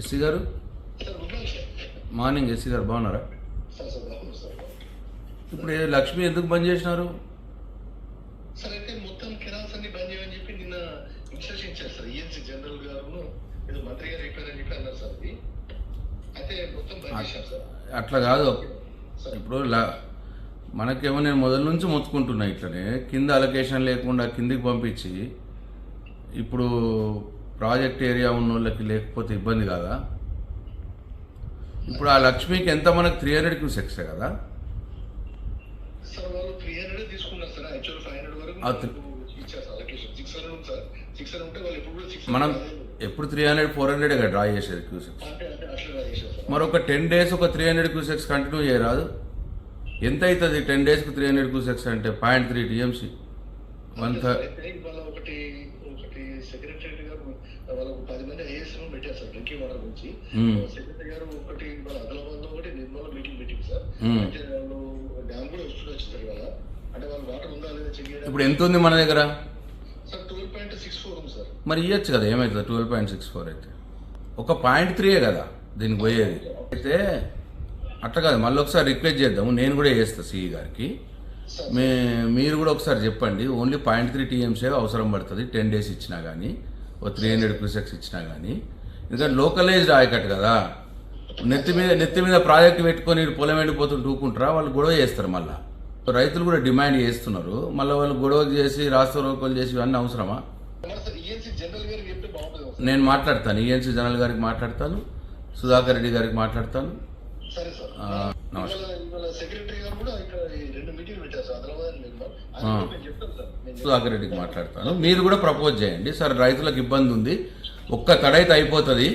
SC గారు? Morning SC గారు బాగున్నారా? ఇప్పుడు లక్ష్మి ఎందుకు బంద్ చేసినారు? సార్ అయితే మొత్తం కెనాల్స్ అన్ని బంద్ చేయమని చెప్పి నిన్న ఇన్స్ట్రక్షన్ ఇచ్చారు సార్ ఈఎన్సీ జనరల్ గారు ఏదో మంత్రి గారు చెప్పారని చెప్పి అన్నారు సార్ అది. అయితే మొత్తం బంద్ చేశాం సార్. అట్లా కాదు. ఇప్పుడు మనకేమో నేను మొదల నుంచి మొత్తుకుంటున్నా ఇట్లనే. కింద అలొకేషన్ లేకుండా కిందికి పంపించి ఇప్పుడు ప్రాజెక్ట్ ఏరియా ఉన్న వాళ్ళకి లేకపోతే ఇబ్బంది కాదా? ఇప్పుడు ఆ లక్ష్మికి ఎంత మనకు త్రీ హండ్రెడ్ క్యూసెక్సే కదా హండ్రెడ్ హండ్రెడ్ హండ్రెడ్ హండ్రెడ్ మనం ఎప్పుడు త్రీ హండ్రెడ్ ఫోర్ హండ్రెడ్గా డ్రా చేసేది క్యూసెక్స్ మరి ఒక టెన్ డేస్ ఒక త్రీ హండ్రెడ్ క్యూసెక్స్ కంటిన్యూ చేయరాదు. ఎంత అవుతుంది టెన్ డేస్కి త్రీ హండ్రెడ్ క్యూసెక్స్ అంటే? పాయింట్ త్రీ టీఎంసీ వన్ థర్ అయితే వాళ్ళ ఒకటి ఒకటి సెక్రటరీ గారు వాళ్ళకు పది మంది ఐఏఎస్ పెట్టారు సార్ డ్రింకింగ్ వాటర్ గురించి. మ్మ్. సెక్రటరీ గారు ఒకటి వాళ్ళ ఆదిలాబాద్లో ఒకటి నిర్మల మీటింగ్ మీటింగ్ సార్. మ్మ్. అంటే వాళ్ళు డ్యామ్ కూడా వస్తుంది వచ్చింది ఇవాళ. అంటే వాళ్ళు వాటర్ ఉందా లేదా చెక్ చేయడం ఇప్పుడు ఎంత ఉంది మన దగ్గర? Sir twelve point six four ఉంది సార్. మరి ఇవ్వచ్చు కదా ఏమవుతుంది ట్వెల్వ్ పాయింట్ సిక్స్ ఫోర్ అయితే. ఒక పాయింట్ త్రీయే కదా దీనికి పోయేది. అయితే అట్లా కాదు మళ్ళీ ఒకసారి రిక్వెస్ట్ చేద్దాము. నేను కూడా చేస్తా సిఈ గారికి. సార్ మే మీరు కూడా ఒకసారి చెప్పండి. ఓన్లీ పాయింట్ త్రీ టీఎంసీ అవసరం పడుతుంది. టెన్ డేస్ ఇచ్చినా కానీ ఓ త్రీ హండ్రెడ్ క్యూసెక్స్ ఇచ్చినా కానీ ఎందుకంటే లోకలైజ్డ్ ఆయకట్ కదా. నెత్తి మీద నెత్తి మీద ప్రాజెక్ట్ పెట్టుకొని పొలం ఎండిపోతుంటూ ఊకుంటారా? వాళ్ళు గొడవ చేస్తారు మళ్ళీ. రైతులు కూడా డిమాండ్ చేస్తున్నారు. మళ్ళీ వాళ్ళు గొడవ చేసి రాష్ట్ర రోకోలు చేసి ఇవన్నీ అవసరమా? నేను మాట్లాడతాను. ఈఎన్సీ జనరల్ గారికి మాట్లాడతాను. సుధాకర్ రెడ్డి గారికి మాట్లాడతాను. నమస్కారం. సుధాకర్ రెడ్డికి మాట్లాడతాను. మీరు కూడా ప్రపోజ్ చేయండి. సార్ రైతులకు ఇబ్బంది ఉంది. ఒక్క తడైతే అయిపోతుంది.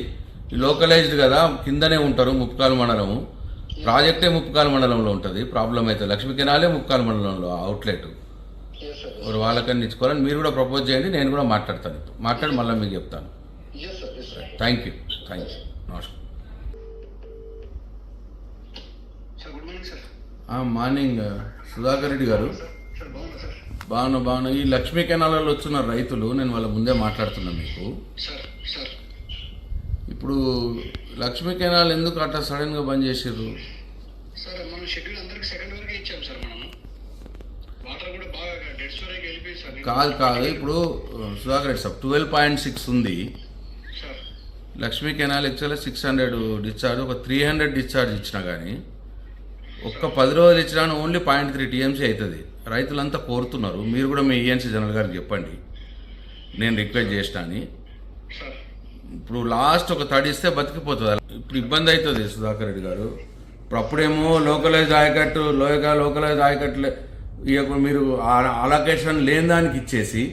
లోకలైజ్డ్ కదా కిందనే ఉంటారు ముప్పాల మండలము ప్రాజెక్టే ముప్పాల మండలంలో ఉంటుంది. ప్రాబ్లం అయితే లక్ష్మీ కెనాలే ముప్పాల మండలంలో అవుట్లెట్. మరి వాళ్ళకని ఇచ్చుకోవాలని మీరు కూడా ప్రపోజ్ చేయండి. నేను కూడా మాట్లాడతాను. మాట్లాడి మళ్ళీ మీకు చెప్తాను. థ్యాంక్ యూ థ్యాంక్ యూ నమస్కారం సార్ గుడ్ మార్నింగ్ సార్ ఆ, మార్నింగ్ సుధాకర్ రెడ్డి గారు. బాగున్నా బాగున్నా. ఈ లక్ష్మీ కెనాలలో వచ్చిన రైతులు నేను వాళ్ళ ముందే మాట్లాడుతున్నాను మీకు. ఇప్పుడు లక్ష్మీ కెనాల్ ఎందుకు అట్లా సడన్గా బంద్ చేసిర్రు? సార్ మనం షెడ్యూల్ అందరికి సెకండ్ వరకే ఇచ్చాం సార్ మనం. వాటర్ కూడా బాగా డెడ్ స్టోరేజ్ వెళ్ళిపోయింది సార్. కాదు కాదు. ఇప్పుడు Sudhakar Reddy sir twelve point six ఉంది. లక్ష్మీ కెనాల్ యాక్చువల్గా సిక్స్ హండ్రెడ్ డిశ్చార్జ్ ఒక త్రీ హండ్రెడ్ డిశ్చార్జ్ ఇచ్చినా కానీ ఒక్క పది రోజులు ఇచ్చినా ఓన్లీ పాయింట్ త్రీ టీఎంసీ అవుతుంది. రైతులంతా కోరుతున్నారు. మీరు కూడా మీ ఈఎన్సీ జనరల్ గారికి చెప్పండి. నేను రిక్వెస్ట్ చేసిన అని. ఇప్పుడు లాస్ట్ ఒక తడి ఇస్తే బతికిపోతుంది. ఇప్పుడు ఇబ్బంది అవుతుంది సుధాకర్ రెడ్డి గారు. ఇప్పుడు అప్పుడేమో లోకలైజ్ ఆయకట్టు లోయగా లోకలైజ్ ఆయకట్లు ఇక మీరు అలొకేషన్ లేని దానికి ఇచ్చేసి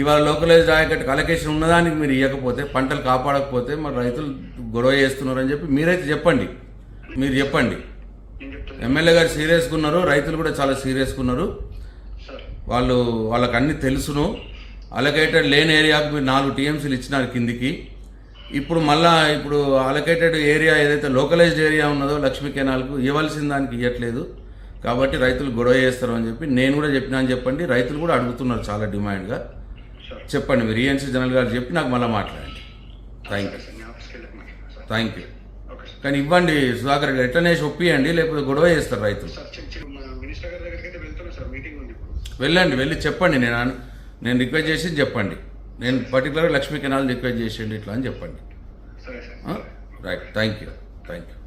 ఇవాళ లోకలైజ్ ఆయకట్టుకు అలొకేషన్ ఉన్నదానికి మీరు ఇవ్వకపోతే పంటలు కాపాడకపోతే మరి రైతులు గొడవ చేస్తున్నారని చెప్పి మీరైతే చెప్పండి. మీరు చెప్పండి. ఎమ్మెల్యే గారు సీరియస్గా ఉన్నారు రైతులు కూడా చాలా సీరియస్గా ఉన్నారు. వాళ్ళు వాళ్ళకి అన్ని తెలుసును. అలొకేటెడ్ లేని ఏరియాకు మీరు నాలుగు టీఎంసీలు ఇచ్చినారు కిందికి. ఇప్పుడు మళ్ళా ఇప్పుడు అలొకేటెడ్ ఏరియా ఏదైతే లోకలైజ్డ్ ఏరియా ఉన్నదో లక్ష్మీ కెనాల్కు ఇవ్వాల్సిన దానికి ఇవ్వట్లేదు కాబట్టి రైతులు గొడవ చేస్తారు అని చెప్పి నేను కూడా చెప్పినా అని చెప్పండి. రైతులు కూడా అడుగుతున్నారు చాలా డిమాండ్గా. చెప్పండి మీరు. ఈఎన్సీ జనరల్ గారు చెప్పి నాకు మళ్ళీ మాట్లాడండి. థ్యాంక్ యూ థ్యాంక్ యూ కానీ ఇవ్వండి సుధాకర్ రెడ్డి ఎట్లనే ఒప్పియండి లేకపోతే గొడవ చేస్తారు రైతులు. గారి వెళ్ళండి వెళ్ళి చెప్పండి. నేను నేను రిక్వెస్ట్ చేసి చెప్పండి. నేను పర్టికులర్గా లక్ష్మీ కెనాల్ రిక్వెస్ట్ చేసేయండి ఇట్లా అని చెప్పండి. Right thank you thank you